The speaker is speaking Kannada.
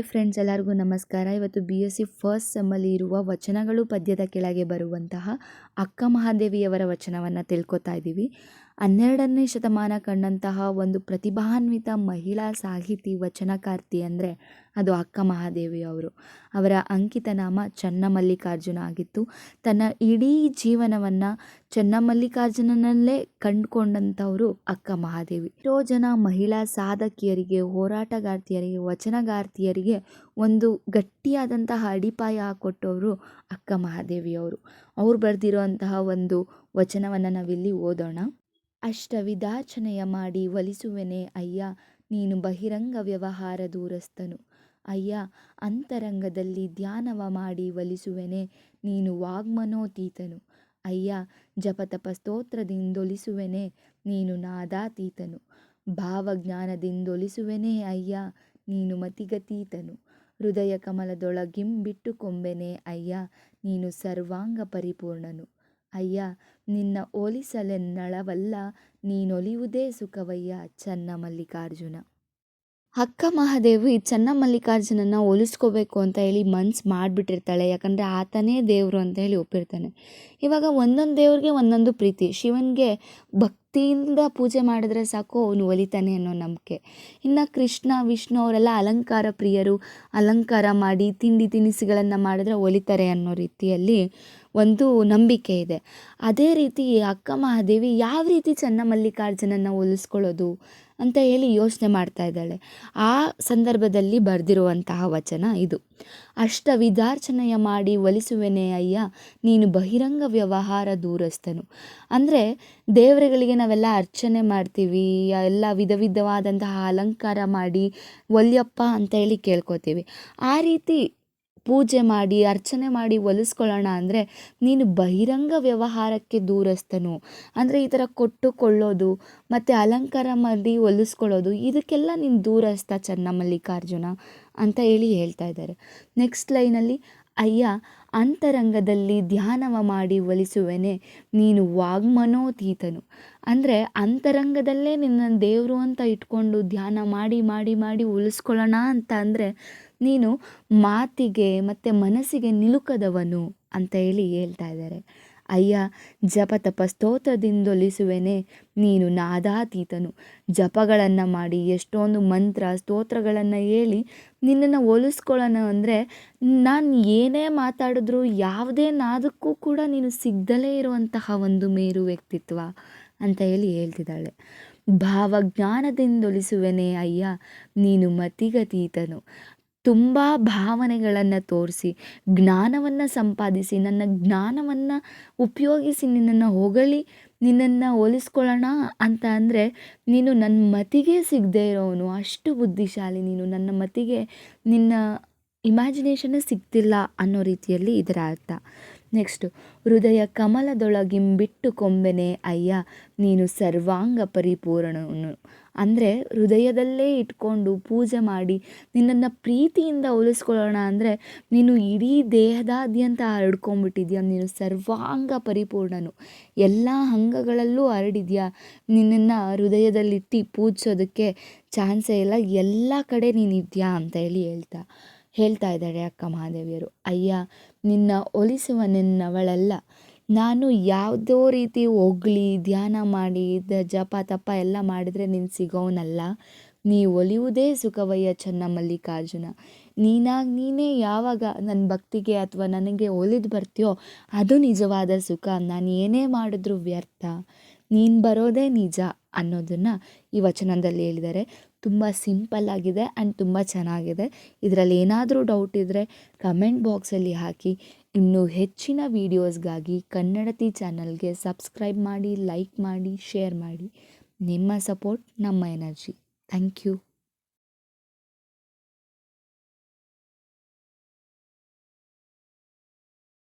ಹಾಯ್ ಫ್ರೆಂಡ್ಸ್, ಎಲ್ಲರಿಗೂ ನಮಸ್ಕಾರ. ಇವತ್ತು ಬಿ ಎಸ್ ಸಿ ಫಸ್ಟ್ ಸಮ್ಮಲ್ಲಿ ಇರುವ ವಚನಗಳು ಪದ್ಯದ ಕೆಳಗೆ ಬರುವಂತಹ ಅಕ್ಕ ಮಹಾದೇವಿಯವರ ವಚನವನ್ನು ತಿಳ್ಕೊತಾ ಇದ್ದೀವಿ ಹನ್ನೆರಡನೇ ಶತಮಾನ ಕಂಡಂತಹ ಒಂದು ಪ್ರತಿಭಾನ್ವಿತ ಮಹಿಳಾ ಸಾಹಿತಿ, ವಚನಕಾರ್ತಿ ಅಂದರೆ ಅದು ಅಕ್ಕ ಮಹಾದೇವಿ ಅವರು. ಅವರ ಅಂಕಿತ ನಾಮ ಚನ್ನಮಲ್ಲಿಕಾರ್ಜುನ ಆಗಿತ್ತು. ತನ್ನ ಇಡೀ ಜೀವನವನ್ನು ಚನ್ನಮಲ್ಲಿಕಾರ್ಜುನನಲ್ಲೇ ಕಂಡುಕೊಂಡಂಥವರು ಅಕ್ಕ ಮಹಾದೇವಿ. ಎಷ್ಟೋ ಜನ ಮಹಿಳಾ ಸಾಧಕಿಯರಿಗೆ, ಹೋರಾಟಗಾರ್ತಿಯರಿಗೆ, ವಚನಗಾರ್ತಿಯರಿಗೆ ಒಂದು ಗಟ್ಟಿಯಾದಂತಹ ಅಡಿಪಾಯ ಹಾಕೊಟ್ಟವರು ಅಕ್ಕ ಮಹಾದೇವಿಯವರು ಅವರು ಬರೆದಿರುವಂತಹ ಒಂದು ವಚನವನ್ನು ನಾವಿಲ್ಲಿ ಓದೋಣ. ಅಷ್ಟವಿಧಾಚನೆಯ ಮಾಡಿ ಒಲಿಸುವೆನೆ ಅಯ್ಯ, ನೀನು ಬಹಿರಂಗ ವ್ಯವಹಾರ ದೂರಸ್ಥನು. ಅಯ್ಯ, ಅಂತರಂಗದಲ್ಲಿ ಧ್ಯಾನವ ಮಾಡಿ ಒಲಿಸುವೆನೆ ನೀನು ವಾಗ್ಮನೋತೀತನು. ಅಯ್ಯ ಜಪತಪ ಸ್ತೋತ್ರದಿಂದೊಲಿಸುವೆನೆ ನೀನು ನಾದಾತೀತನು. ಭಾವಜ್ಞಾನದಿಂದೊಲಿಸುವೆನೇ ಅಯ್ಯ, ನೀನು ಮತಿಗತೀತನು. ಹೃದಯ ಕಮಲದೊಳಗಿಂಬಿಟ್ಟುಕೊಂಬೆನೆ ಅಯ್ಯ, ನೀನು ಸರ್ವಾಂಗ ಪರಿಪೂರ್ಣನು ಅಯ್ಯ, ನಿನ್ನ ಓಲಿಸಲೆನ್ನಳವಲ್ಲ ನೀನೊಲಿಯುವುದೇ ಸುಖವಯ್ಯ ಚನ್ನಮಲ್ಲಿಕಾರ್ಜುನ. ಅಕ್ಕ ಮಹಾದೇವಿ ಚನ್ನಮಲ್ಲಿಕಾರ್ಜುನನ ಹೋಲಿಸ್ಕೋಬೇಕು ಅಂತ ಹೇಳಿ ಮನ್ಸು ಮಾಡಿಬಿಟ್ಟಿರ್ತಾಳೆ. ಯಾಕಂದರೆ ಆತನೇ ದೇವರು ಅಂತ ಹೇಳಿ ಒಪ್ಪಿರ್ತಾನೆ. ಇವಾಗ ಒಂದೊಂದು ದೇವ್ರಿಗೆ ಒಂದೊಂದು ಪ್ರೀತಿ. ಶಿವನಿಗೆ ಭಕ್ತಿಯಿಂದ ಪೂಜೆ ಮಾಡಿದ್ರೆ ಸಾಕು, ಅವನು ಒಲಿತಾನೆ ಅನ್ನೋ ನಂಬಿಕೆ. ಇನ್ನು ಕೃಷ್ಣ, ವಿಷ್ಣು ಅವರೆಲ್ಲ ಅಲಂಕಾರ ಪ್ರಿಯರು, ಅಲಂಕಾರ ಮಾಡಿ, ತಿಂಡಿ ತಿನಿಸುಗಳನ್ನು ಮಾಡಿದ್ರೆ ಒಲಿತಾರೆ ಅನ್ನೋ ರೀತಿಯಲ್ಲಿ ಒಂದು ನಂಬಿಕೆ ಇದೆ. ಅದೇ ರೀತಿ ಅಕ್ಕ ಮಹಾದೇವಿ ಯಾವ ರೀತಿ ಚನ್ನಮಲ್ಲಿಕಾರ್ಜುನನ್ನ ಹೋಲಿಸ್ಕೊಳ್ಳೋದು ಅಂತ ಹೇಳಿ ಯೋಚನೆ ಮಾಡ್ತಾ ಇದ್ದಾಳೆ. ಆ ಸಂದರ್ಭದಲ್ಲಿ ಬರೆದಿರುವಂತಹ ವಚನ ಇದು. ಅಷ್ಟ ವಿಧಾರ್ಚನೆಯ ಮಾಡಿ ಒಲಿಸುವೆನೇ ಅಯ್ಯ, ನೀನು ಬಹಿರಂಗ ವ್ಯವಹಾರ ದೂರಸ್ಥನು. ಅಂದರೆ ದೇವರುಗಳಿಗೆ ನಾವೆಲ್ಲ ಅರ್ಚನೆ ಮಾಡ್ತೀವಿ, ಎಲ್ಲ ವಿಧ ವಿಧವಾದಂತಹ ಅಲಂಕಾರ ಮಾಡಿ ಒಲ್ಯಪ್ಪ ಅಂತ ಹೇಳಿ ಕೇಳ್ಕೊತೀವಿ. ಆ ರೀತಿ ಪೂಜೆ ಮಾಡಿ, ಅರ್ಚನೆ ಮಾಡಿ ಒಲಿಸ್ಕೊಳ್ಳೋಣ ಅಂದರೆ ನೀನು ಬಹಿರಂಗ ವ್ಯವಹಾರಕ್ಕೆ ದೂರಸ್ಥನು. ಅಂದರೆ ಈ ಥರ ಕೊಟ್ಟುಕೊಳ್ಳೋದು, ಮತ್ತು ಅಲಂಕಾರ ಮಾಡಿ ಒಲಿಸ್ಕೊಳ್ಳೋದು, ಇದಕ್ಕೆಲ್ಲ ನೀನು ದೂರಸ್ಥ ಚನ್ನಮಲ್ಲಿಕಾರ್ಜುನ ಅಂತ ಹೇಳಿ ಹೇಳ್ತಾ ಇದ್ದಾರೆ. ನೆಕ್ಸ್ಟ್ ಲೈನಲ್ಲಿ ಅಯ್ಯ, ಅಂತರಂಗದಲ್ಲಿ ಧ್ಯಾನವ ಮಾಡಿ ಒಲಿಸುವೆನೆ, ನೀನು ವಾಗ್ಮನೋತೀತನು. ಅಂದರೆ ಅಂತರಂಗದಲ್ಲೇ ನಿನ್ನ ದೇವರು ಅಂತ ಇಟ್ಕೊಂಡು ಧ್ಯಾನ ಮಾಡಿ ಮಾಡಿ ಮಾಡಿ ಉಳಿಸ್ಕೊಳ್ಳೋಣ ಅಂತ ಅಂದರೆ ನೀನು ಮಾತಿಗೆ ಮತ್ತು ಮನಸ್ಸಿಗೆ ನಿಲುಕದವನು ಅಂತ ಹೇಳಿ ಹೇಳ್ತಾ ಇದ್ದಾರೆ. ಅಯ್ಯ ಜಪ ತಪ ಸ್ತೋತ್ರದಿಂದೊಲಿಸುವೆನೆ, ನೀನು ನಾದಾತೀತನು. ಜಪಗಳನ್ನು ಮಾಡಿ ಎಷ್ಟೊಂದು ಮಂತ್ರ, ಸ್ತೋತ್ರಗಳನ್ನು ಹೇಳಿ ನಿನ್ನನ್ನು ಹೋಲಿಸ್ಕೊಳ್ಳೋಣ ಅಂದರೆ ನಾನು ಏನೇ ಮಾತಾಡಿದ್ರು ಯಾವುದೇ ನಾದಕ್ಕೂ ಕೂಡ ನೀನು ಸಿಗ್ದಲೇ ಇರುವಂತಹ ಒಂದು ಮೇರು ವ್ಯಕ್ತಿತ್ವ ಅಂತ ಹೇಳಿ ಹೇಳ್ತಿದ್ದಾಳೆ. ಭಾವಜ್ಞಾನದಿಂದೊಲಿಸುವೆನೆ ಅಯ್ಯ, ನೀನು ಮತಿಗತೀತನು. ತುಂಬ ಭಾವನೆಗಳನ್ನು ತೋರಿಸಿ, ಜ್ಞಾನವನ್ನು ಸಂಪಾದಿಸಿ, ನನ್ನ ಜ್ಞಾನವನ್ನು ಉಪಯೋಗಿಸಿ ನಿನ್ನನ್ನು ಹೊಗಳಿ, ನಿನ್ನನ್ನು ಹೋಲಿಸ್ಕೊಳ್ಳೋಣ ಅಂತ ಅಂದರೆ, ನೀನು ನನ್ನ ಮತಿಗೆ ಸಿಗದೇ ಇರೋವನು ಅಷ್ಟು ಬುದ್ಧಿಶಾಲಿ ನೀನು. ನನ್ನ ಮತಿಗೆ ನಿನ್ನ ಇಮ್ಯಾಜಿನೇಷನ್ನೇ ಸಿಗ್ತಿಲ್ಲ ಅನ್ನೋ ರೀತಿಯಲ್ಲಿ ಇದರ ಅರ್ಥ. ನೆಕ್ಸ್ಟು, ಹೃದಯ ಕಮಲದೊಳಗಿಂಬಿಟ್ಟು ಕೊಂಬೆನೆ, ಅಯ್ಯ, ನೀನು ಸರ್ವಾಂಗ ಪರಿಪೂರ್ಣನು. ಅಂದರೆ ಹೃದಯದಲ್ಲೇ ಇಟ್ಕೊಂಡು ಪೂಜೆ ಮಾಡಿ ನಿನ್ನನ್ನು ಪ್ರೀತಿಯಿಂದ ಹೋಲಿಸ್ಕೊಳ್ಳೋಣ ಅಂದರೆ ನೀನು ಇಡೀ ದೇಹದಾದ್ಯಂತ ಹರಡ್ಕೊಂಬಿಟ್ಟಿದ್ಯಾ, ನೀನು ಸರ್ವಾಂಗ ಪರಿಪೂರ್ಣನು. ಎಲ್ಲ ಅಂಗಗಳಲ್ಲೂ ಹರಡಿದ್ಯಾ, ನಿನ್ನನ್ನು ಹೃದಯದಲ್ಲಿಟ್ಟು ಪೂಜಿಸೋದಕ್ಕೆ ಚಾನ್ಸೇ ಇಲ್ಲ, ಎಲ್ಲ ಕಡೆ ನೀನಿದ್ಯಾ ಅಂತ ಹೇಳಿ ಹೇಳ್ತಾ. ಹೇಳ್ತಾ ಇದ್ದಾರೆ ಅಕ್ಕ ಮಹಾದೇವಿಯರು. ಅಯ್ಯ, ನಿನ್ನ ಒಲಿಸುವ ನಿನ್ನವಳಲ್ಲ. ನಾನು ಯಾವುದೋ ರೀತಿ ಹೊಗಳಿ ಧ್ಯಾನ ಮಾಡಿ ಜಪ ತಪ ಎಲ್ಲ ಮಾಡಿದರೆ ನೀನು ಸಿಗೋವನಲ್ಲ ನೀ ಒಲಿಯುವುದೇ ಸುಖವಯ್ಯ ಚನ್ನಮಲ್ಲಿಕಾರ್ಜುನ ನೀನಾಗಿ, ನೀನೇ ಯಾವಾಗ ನನ್ನ ಭಕ್ತಿಗೆ ಅಥವಾ ನನಗೆ ಒಲಿದು ಬರ್ತೀಯೋ, ಅದು ನಿಜವಾದ ಸುಖ. ನಾನು ಏನೇ ಮಾಡಿದ್ರೂ ವ್ಯರ್ಥ. ನೀನು ಬರೋದೇ ನಿಜ ಅನ್ನೋದನ್ನು ಈ ವಚನದಲ್ಲಿ ಹೇಳಿದ್ದಾರೆ. ತುಂಬ ಸಿಂಪಲ್ ಆಗಿದೆ ಆ್ಯಂಡ್ ತುಂಬ ಚೆನ್ನಾಗಿದೆ. ಇದರಲ್ಲಿ ಏನಾದರೂ ಡೌಟ್ ಇದ್ದರೆ ಕಮೆಂಟ್ ಬಾಕ್ಸಲ್ಲಿ ಹಾಕಿ. ಇನ್ನೂ ಹೆಚ್ಚಿನ ವೀಡಿಯೋಸ್ಗಾಗಿ ಕನ್ನಡತಿ ಚಾನಲ್ಗೆ ಸಬ್ಸ್ಕ್ರೈಬ್ ಮಾಡಿ, ಲೈಕ್ ಮಾಡಿ, ಶೇರ್ ಮಾಡಿ. ನಿಮ್ಮ ಸಪೋರ್ಟ್, ನಮ್ಮ ಎನರ್ಜಿ. Thank you.